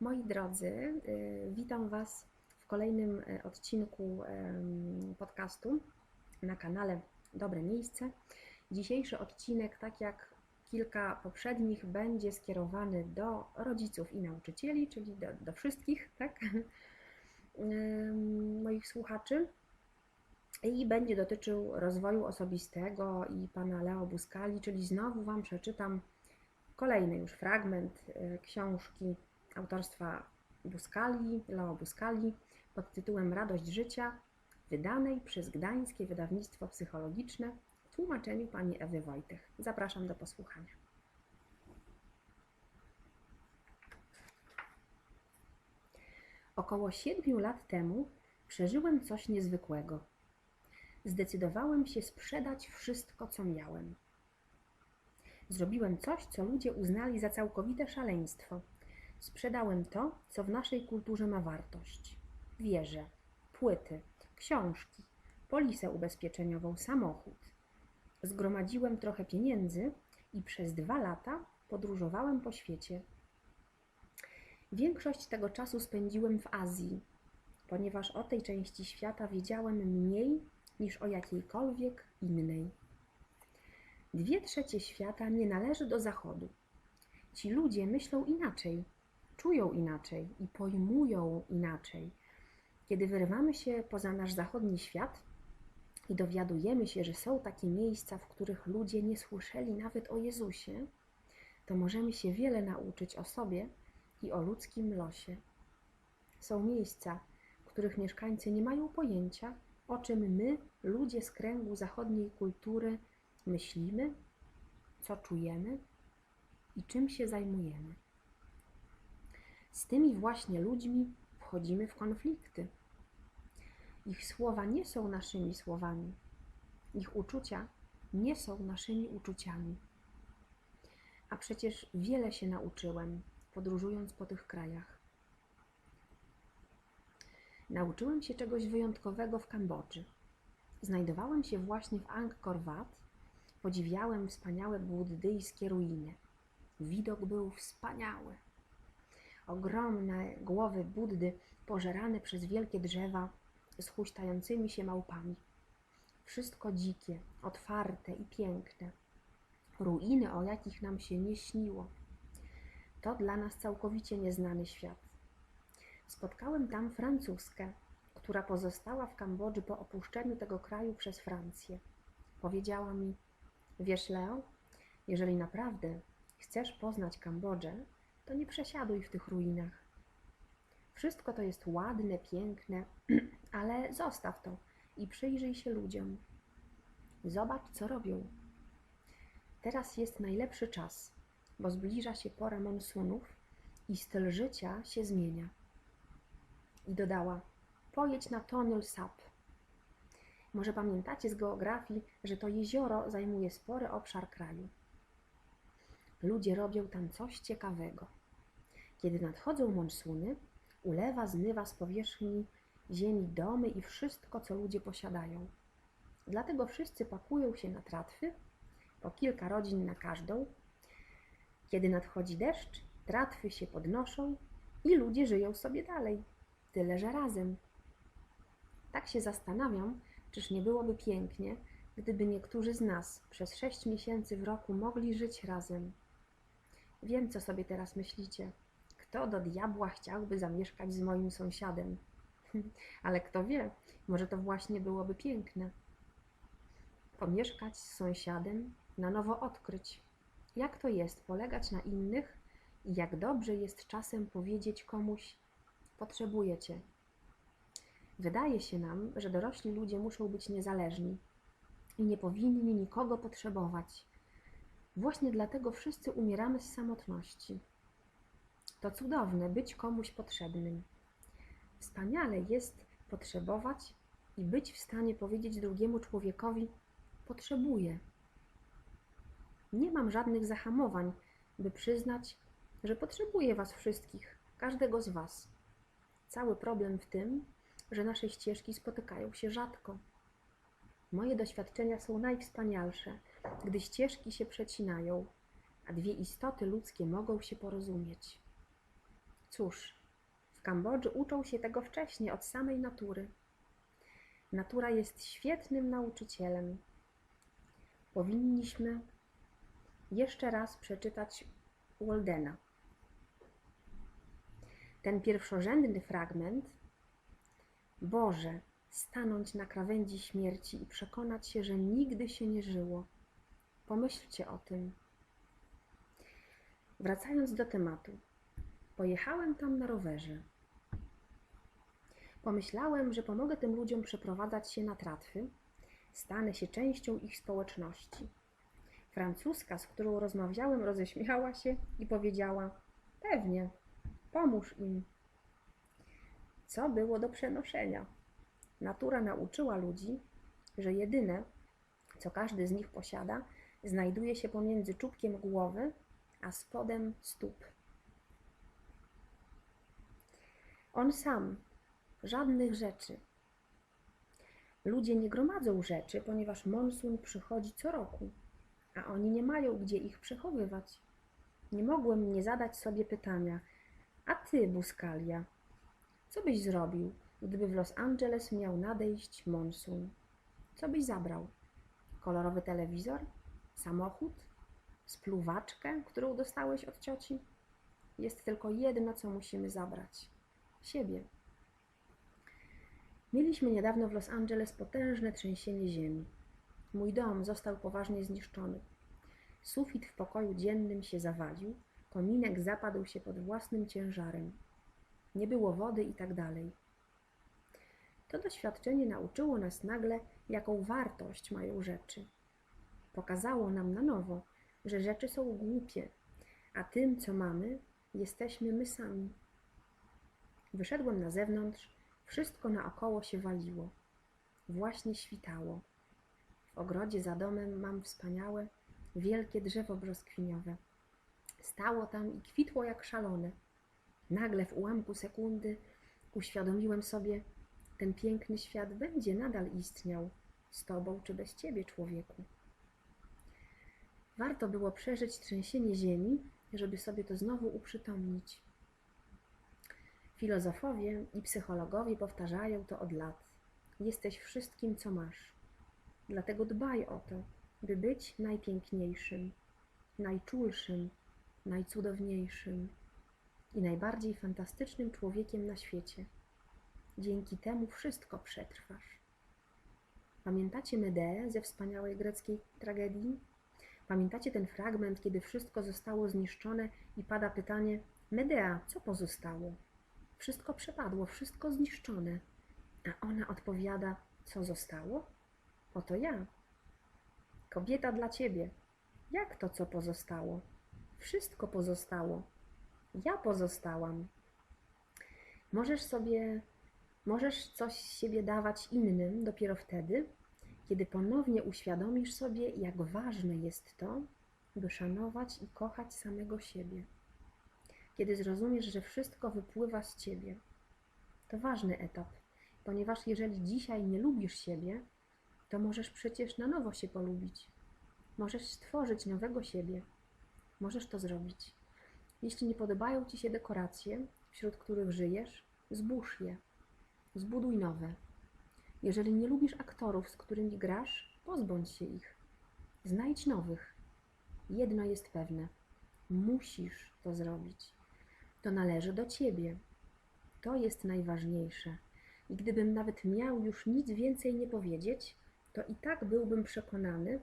Moi drodzy, y, witam Was w kolejnym y, odcinku podcastu na kanale Dobre Miejsce. Dzisiejszy odcinek, tak jak kilka poprzednich, będzie skierowany do rodziców i nauczycieli, czyli do, do wszystkich, tak? Moich słuchaczy. I będzie dotyczył rozwoju osobistego i pana Leo Buscali, czyli znowu Wam przeczytam kolejny już fragment y, książki autorstwa Buscali, Leo Buscali pod tytułem Radość życia, wydanej przez Gdańskie Wydawnictwo Psychologiczne w tłumaczeniu pani Ewy Wojtych. Zapraszam do posłuchania. Około siedmiu lat temu przeżyłem coś niezwykłego. Zdecydowałem się sprzedać wszystko, co miałem. Zrobiłem coś, co ludzie uznali za całkowite szaleństwo. Sprzedałem to, co w naszej kulturze ma wartość: wieże, płyty, książki, polisę ubezpieczeniową, samochód. Zgromadziłem trochę pieniędzy i przez dwa lata podróżowałem po świecie. Większość tego czasu spędziłem w Azji, ponieważ o tej części świata wiedziałem mniej niż o jakiejkolwiek innej. Dwie trzecie świata nie należy do Zachodu. Ci ludzie myślą inaczej, czują inaczej i pojmują inaczej. Kiedy wyrywamy się poza nasz zachodni świat i dowiadujemy się, że są takie miejsca, w których ludzie nie słyszeli nawet o Jezusie, to możemy się wiele nauczyć o sobie i o ludzkim losie. Są miejsca, których mieszkańcy nie mają pojęcia, o czym my, ludzie z kręgu zachodniej kultury, myślimy, co czujemy i czym się zajmujemy. Z tymi właśnie ludźmi wchodzimy w konflikty. Ich słowa nie są naszymi słowami, ich uczucia nie są naszymi uczuciami. A przecież wiele się nauczyłem, podróżując po tych krajach. Nauczyłem się czegoś wyjątkowego w Kambodży. Znajdowałem się właśnie w Angkor Wat, podziwiałem wspaniałe buddyjskie ruiny. Widok był wspaniały. Ogromne głowy Buddy pożerane przez wielkie drzewa z huśtającymi się małpami. Wszystko dzikie, otwarte i piękne. Ruiny, o jakich nam się nie śniło. To dla nas całkowicie nieznany świat. Spotkałem tam Francuskę, która pozostała w Kambodży po opuszczeniu tego kraju przez Francję. Powiedziała mi: Wiesz, Leo, jeżeli naprawdę chcesz poznać Kambodżę, to nie przesiaduj w tych ruinach. Wszystko to jest ładne, piękne, ale zostaw to i przyjrzyj się ludziom. Zobacz, co robią. Teraz jest najlepszy czas, bo zbliża się pora monsunów i styl życia się zmienia. I dodała: Pojedź na Tonle Sap. Może pamiętacie z geografii, że to jezioro zajmuje spory obszar kraju. Ludzie robią tam coś ciekawego. Kiedy nadchodzą monsuny, ulewa zmywa z powierzchni ziemi domy i wszystko, co ludzie posiadają. Dlatego wszyscy pakują się na tratwy, po kilka rodzin na każdą. Kiedy nadchodzi deszcz, tratwy się podnoszą i ludzie żyją sobie dalej, tyle że razem. Tak się zastanawiam, czyż nie byłoby pięknie, gdyby niektórzy z nas przez sześć miesięcy w roku mogli żyć razem. Wiem, co sobie teraz myślicie. Kto do diabła chciałby zamieszkać z moim sąsiadem? Ale kto wie, może to właśnie byłoby piękne. Pomieszkać z sąsiadem, na nowo odkryć, jak to jest polegać na innych i jak dobrze jest czasem powiedzieć komuś: Potrzebuję cię. Wydaje się nam, że dorośli ludzie muszą być niezależni i nie powinni nikogo potrzebować. Właśnie dlatego wszyscy umieramy z samotności. To cudowne być komuś potrzebnym. Wspaniale jest potrzebować i być w stanie powiedzieć drugiemu człowiekowi: Potrzebuję. Nie mam żadnych zahamowań, by przyznać, że potrzebuję Was wszystkich, każdego z Was. Cały problem w tym, że nasze ścieżki spotykają się rzadko. Moje doświadczenia są najwspanialsze, gdy ścieżki się przecinają, a dwie istoty ludzkie mogą się porozumieć. Cóż, w Kambodży uczą się tego wcześniej, od samej natury. Natura jest świetnym nauczycielem. Powinniśmy jeszcze raz przeczytać Waldena. Ten pierwszorzędny fragment Boże, stanąć na krawędzi śmierci i przekonać się, że nigdy się nie żyło. Pomyślcie o tym. Wracając do tematu. Pojechałem tam na rowerze. Pomyślałem, że pomogę tym ludziom przeprowadzać się na tratwy, stanę się częścią ich społeczności. Francuska, z którą rozmawiałem, roześmiała się i powiedziała: Pewnie, pomóż im. Co było do przenoszenia? Natura nauczyła ludzi, że jedyne, co każdy z nich posiada, znajduje się pomiędzy czubkiem głowy a spodem stóp. On sam, żadnych rzeczy. Ludzie nie gromadzą rzeczy, ponieważ monsun przychodzi co roku, a oni nie mają gdzie ich przechowywać. Nie mogłem nie zadać sobie pytania, a ty, Buskalia, co byś zrobił, gdyby w Los Angeles miał nadejść monsun? Co byś zabrał? Kolorowy telewizor? Samochód? Spluwaczkę, którą dostałeś od cioci? Jest tylko jedno, co musimy zabrać siebie. Mieliśmy niedawno w Los Angeles potężne trzęsienie ziemi. Mój dom został poważnie zniszczony. Sufit w pokoju dziennym się zawalił, kominek zapadł się pod własnym ciężarem. Nie było wody i tak dalej. To doświadczenie nauczyło nas nagle, jaką wartość mają rzeczy. Pokazało nam na nowo, że rzeczy są głupie, a tym, co mamy, jesteśmy my sami. Wyszedłem na zewnątrz, wszystko naokoło się waliło. Właśnie świtało. W ogrodzie za domem mam wspaniałe, wielkie drzewo brzoskwiniowe. Stało tam i kwitło jak szalone. Nagle w ułamku sekundy uświadomiłem sobie, ten piękny świat będzie nadal istniał, z tobą czy bez ciebie, człowieku. Warto było przeżyć trzęsienie ziemi, żeby sobie to znowu uprzytomnić. Filozofowie i psychologowie powtarzają to od lat. Jesteś wszystkim, co masz. Dlatego dbaj o to, by być najpiękniejszym, najczulszym, najcudowniejszym i najbardziej fantastycznym człowiekiem na świecie. Dzięki temu wszystko przetrwasz. Pamiętacie Medeę ze wspaniałej greckiej tragedii? Pamiętacie ten fragment, kiedy wszystko zostało zniszczone i pada pytanie: Medea, co pozostało? Wszystko przepadło, wszystko zniszczone. A ona odpowiada: Co zostało? Oto ja. Kobieta dla ciebie. Jak to, co pozostało? Wszystko pozostało. Ja pozostałam. Możesz sobie, możesz coś z siebie dawać innym dopiero wtedy, kiedy ponownie uświadomisz sobie, jak ważne jest to, by szanować i kochać samego siebie. Kiedy zrozumiesz, że wszystko wypływa z ciebie. To ważny etap, ponieważ jeżeli dzisiaj nie lubisz siebie, to możesz przecież na nowo się polubić. Możesz stworzyć nowego siebie. Możesz to zrobić. Jeśli nie podobają ci się dekoracje, wśród których żyjesz, zbóż je. Zbuduj nowe. Jeżeli nie lubisz aktorów, z którymi grasz, pozbądź się ich. Znajdź nowych. Jedno jest pewne: musisz to zrobić. To należy do ciebie. To jest najważniejsze. I gdybym nawet miał już nic więcej nie powiedzieć, to i tak byłbym przekonany,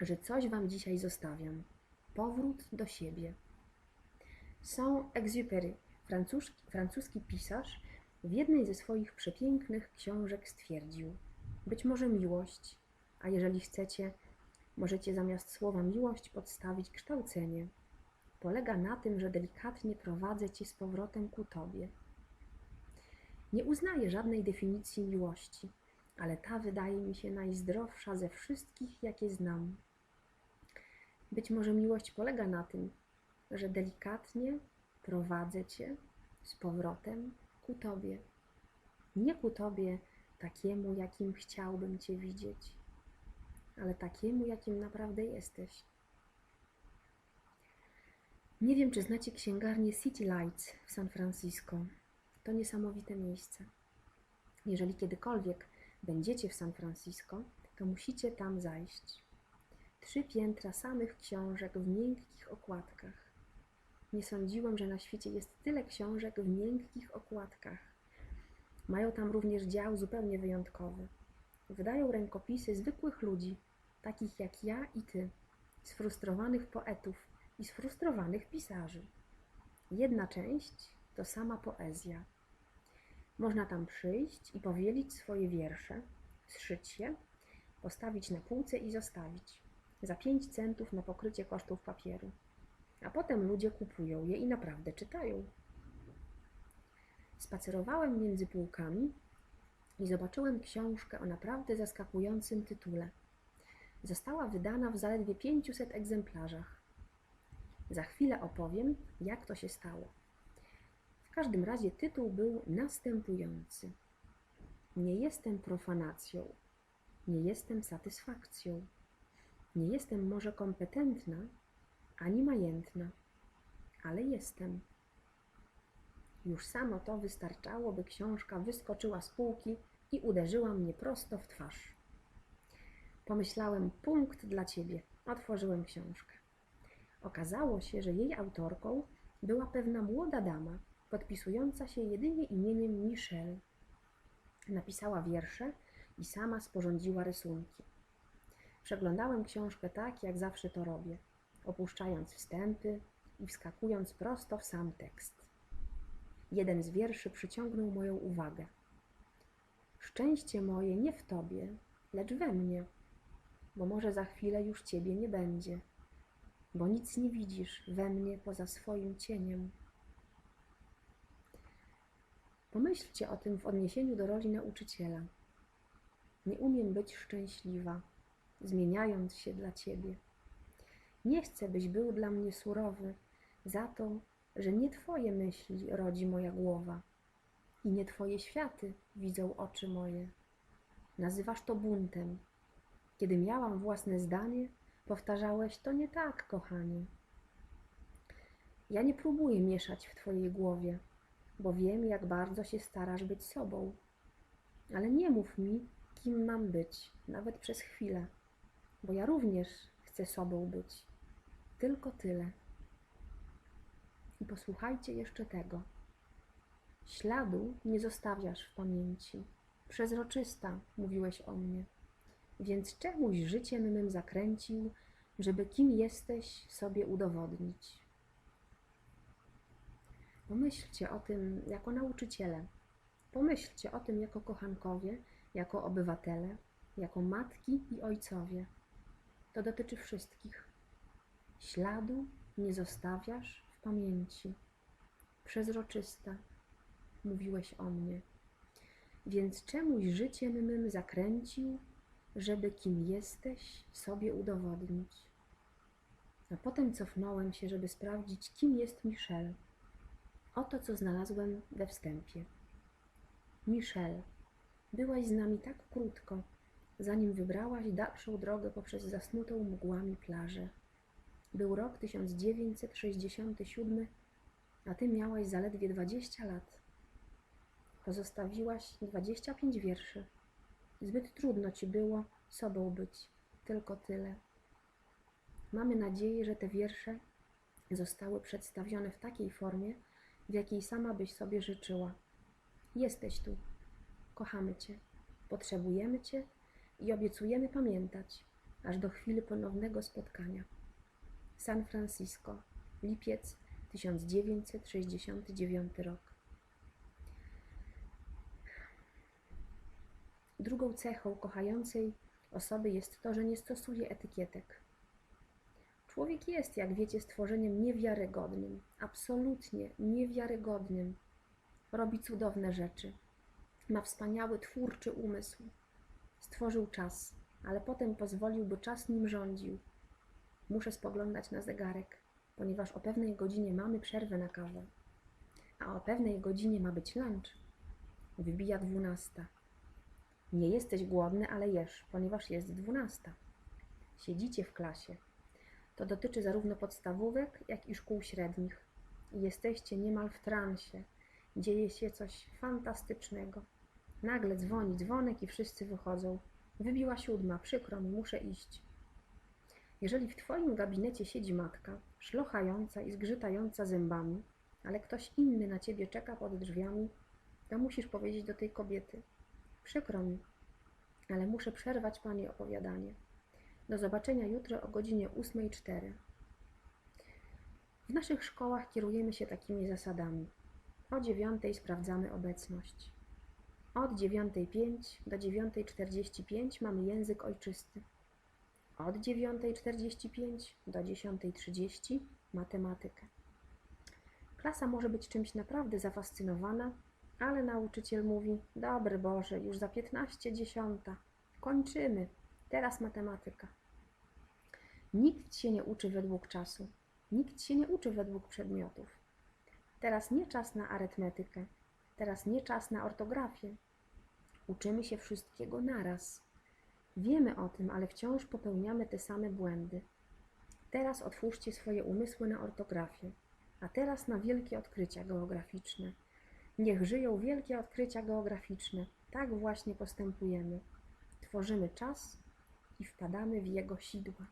że coś wam dzisiaj zostawiam. Powrót do siebie. Saint-Exupéry, francuski, francuski pisarz, w jednej ze swoich przepięknych książek stwierdził: Być może miłość, a jeżeli chcecie, możecie zamiast słowa miłość podstawić kształcenie. Polega na tym, że delikatnie prowadzę cię z powrotem ku tobie. Nie uznaję żadnej definicji miłości, ale ta wydaje mi się najzdrowsza ze wszystkich, jakie znam. Być może miłość polega na tym, że delikatnie prowadzę cię z powrotem ku Tobie. Nie ku Tobie takiemu, jakim chciałbym Cię widzieć, ale takiemu, jakim naprawdę jesteś. Nie wiem, czy znacie księgarnię City Lights w San Francisco. To niesamowite miejsce. Jeżeli kiedykolwiek będziecie w San Francisco, to musicie tam zajść. Trzy piętra samych książek w miękkich okładkach. Nie sądziłem, że na świecie jest tyle książek w miękkich okładkach. Mają tam również dział zupełnie wyjątkowy. Wydają rękopisy zwykłych ludzi, takich jak ja i ty, sfrustrowanych poetów i sfrustrowanych pisarzy. Jedna część to sama poezja. Można tam przyjść i powielić swoje wiersze, zszyć je, postawić na półce i zostawić. Za pięć centów na pokrycie kosztów papieru. A potem ludzie kupują je i naprawdę czytają. Spacerowałem między półkami i zobaczyłem książkę o naprawdę zaskakującym tytule. Została wydana w zaledwie 500 egzemplarzach. Za chwilę opowiem, jak to się stało. W każdym razie tytuł był następujący: Nie jestem profanacją, nie jestem satysfakcją, nie jestem może kompetentna ani majętna, ale jestem. Już samo to wystarczało, by książka wyskoczyła z półki i uderzyła mnie prosto w twarz. Pomyślałem, punkt dla ciebie. Otworzyłem książkę. Okazało się, że jej autorką była pewna młoda dama, podpisująca się jedynie imieniem Michelle. Napisała wiersze i sama sporządziła rysunki. Przeglądałem książkę tak, jak zawsze to robię, opuszczając wstępy i wskakując prosto w sam tekst. Jeden z wierszy przyciągnął moją uwagę. Szczęście moje nie w tobie, lecz we mnie, bo może za chwilę już ciebie nie będzie, bo nic nie widzisz we mnie poza swoim cieniem. Pomyślcie o tym w odniesieniu do roli nauczyciela. Nie umiem być szczęśliwa, zmieniając się dla ciebie. Nie chcę, byś był dla mnie surowy za to, że nie twoje myśli rodzi moja głowa i nie twoje światy widzą oczy moje. Nazywasz to buntem. Kiedy miałam własne zdanie, powtarzałeś to nie tak, kochanie. Ja nie próbuję mieszać w twojej głowie, bo wiem, jak bardzo się starasz być sobą. Ale nie mów mi, kim mam być, nawet przez chwilę, bo ja również chcę sobą być. Tylko tyle. I posłuchajcie jeszcze tego. Śladu nie zostawiasz w pamięci. Przezroczysta mówiłeś o mnie. Więc czemuś życiem mym zakręcił, żeby kim jesteś sobie udowodnić. Pomyślcie o tym jako nauczyciele. Pomyślcie o tym jako kochankowie, jako obywatele, jako matki i ojcowie. To dotyczy wszystkich. Śladu nie zostawiasz w pamięci. Przezroczysta, mówiłeś o mnie. Więc czemuś życiem mym zakręcił, żeby kim jesteś sobie udowodnić. A potem cofnąłem się, żeby sprawdzić, kim jest Michelle. Oto co znalazłem we wstępie. Michelle, byłaś z nami tak krótko, zanim wybrałaś dalszą drogę poprzez zasnutą mgłami plażę. Był rok 1967, a ty miałaś zaledwie 20 lat. Pozostawiłaś 25 wierszy. Zbyt trudno ci było sobą być, tylko tyle. Mamy nadzieję, że te wiersze zostały przedstawione w takiej formie, w jakiej sama byś sobie życzyła. Jesteś tu. Kochamy Cię. Potrzebujemy Cię i obiecujemy pamiętać, aż do chwili ponownego spotkania. San Francisco, lipiec 1969 rok. Drugą cechą kochającej osoby jest to, że nie stosuje etykietek. Człowiek jest, jak wiecie, stworzeniem niewiarygodnym, absolutnie niewiarygodnym. Robi cudowne rzeczy. Ma wspaniały twórczy umysł. Stworzył czas, ale potem pozwolił, by czas nim rządził. Muszę spoglądać na zegarek, ponieważ o pewnej godzinie mamy przerwę na kawę, a o pewnej godzinie ma być lunch. Wybija dwunasta. Nie jesteś głodny, ale jesz, ponieważ jest dwunasta. Siedzicie w klasie. To dotyczy zarówno podstawówek, jak i szkół średnich. Jesteście niemal w transie. Dzieje się coś fantastycznego. Nagle dzwoni dzwonek i wszyscy wychodzą. Wybiła siódma, przykro mi, muszę iść. Jeżeli w twoim gabinecie siedzi matka, szlochająca i zgrzytająca zębami, ale ktoś inny na ciebie czeka pod drzwiami, to musisz powiedzieć do tej kobiety: Przykro mi, ale muszę przerwać pani opowiadanie. Do zobaczenia jutro o godzinie 8.04. W naszych szkołach kierujemy się takimi zasadami. O 9.00 sprawdzamy obecność. Od 9.05 do 9.45 mamy język ojczysty. Od 9.45 do 10.30 matematykę. Klasa może być czymś naprawdę zafascynowana, ale nauczyciel mówi: Dobry Boże, już za 15 dziesiąta. Kończymy. Teraz matematyka. Nikt się nie uczy według czasu. Nikt się nie uczy według przedmiotów. Teraz nie czas na arytmetykę. Teraz nie czas na ortografię. Uczymy się wszystkiego naraz. Wiemy o tym, ale wciąż popełniamy te same błędy. Teraz otwórzcie swoje umysły na ortografię, a teraz na wielkie odkrycia geograficzne. Niech żyją wielkie odkrycia geograficzne. Tak właśnie postępujemy. Tworzymy czas i wpadamy w jego sidła.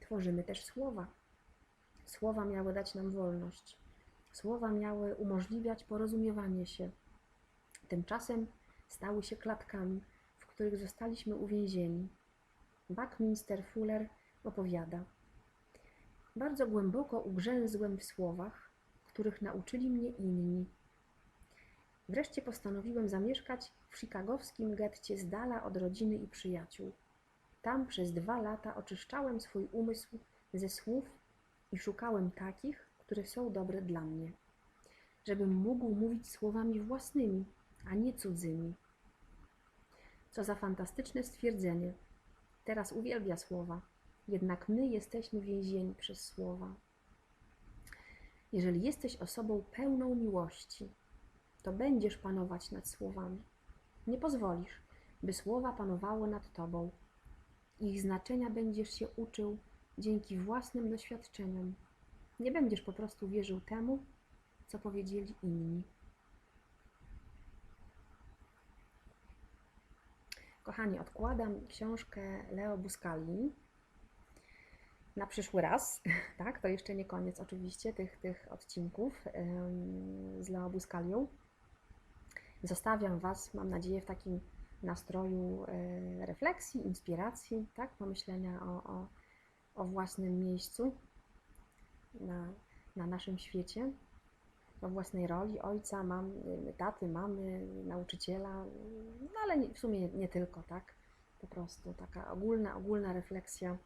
Tworzymy też słowa. Słowa miały dać nam wolność. Słowa miały umożliwiać porozumiewanie się. Tymczasem stały się klatkami, których zostaliśmy uwięzieni. Buckminster Fuller opowiada: Bardzo głęboko ugrzęzłem w słowach, których nauczyli mnie inni. Wreszcie postanowiłem zamieszkać w chicagowskim getcie z dala od rodziny i przyjaciół. Tam przez dwa lata oczyszczałem swój umysł ze słów i szukałem takich, które są dobre dla mnie, żebym mógł mówić słowami własnymi, a nie cudzymi. Co za fantastyczne stwierdzenie. Teraz uwielbia słowa, jednak my jesteśmy więzieni przez słowa. Jeżeli jesteś osobą pełną miłości, to będziesz panować nad słowami. Nie pozwolisz, by słowa panowały nad tobą. Ich znaczenia będziesz się uczył dzięki własnym doświadczeniom. Nie będziesz po prostu wierzył temu, co powiedzieli inni. Kochani, odkładam książkę Leo Buscali na przyszły raz. Tak, to jeszcze nie koniec oczywiście tych, tych odcinków z Leo Buscalią. Zostawiam Was, mam nadzieję, w takim nastroju e, refleksji, inspiracji, tak, pomyślenia o, o, o własnym miejscu na, na naszym świecie, o własnej roli ojca, mam, taty, mamy, nauczyciela, no ale nie, w sumie nie, nie tylko, tak? Po prostu taka ogólna, ogólna refleksja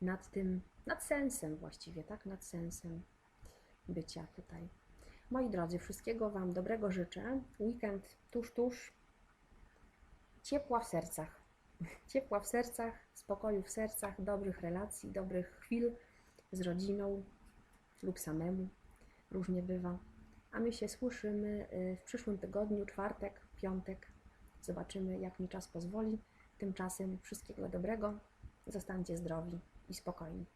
nad tym, nad sensem właściwie, tak? Nad sensem bycia tutaj. Moi drodzy, wszystkiego Wam dobrego życzę. Weekend tuż, tuż. Ciepła w sercach. Ciepła w sercach, spokoju w sercach, dobrych relacji, dobrych chwil z rodziną lub samemu. Różnie bywa. A my się słyszymy y, w przyszłym tygodniu, czwartek, piątek. Zobaczymy, jak mi czas pozwoli. Tymczasem wszystkiego dobrego. Zostańcie zdrowi i spokojni.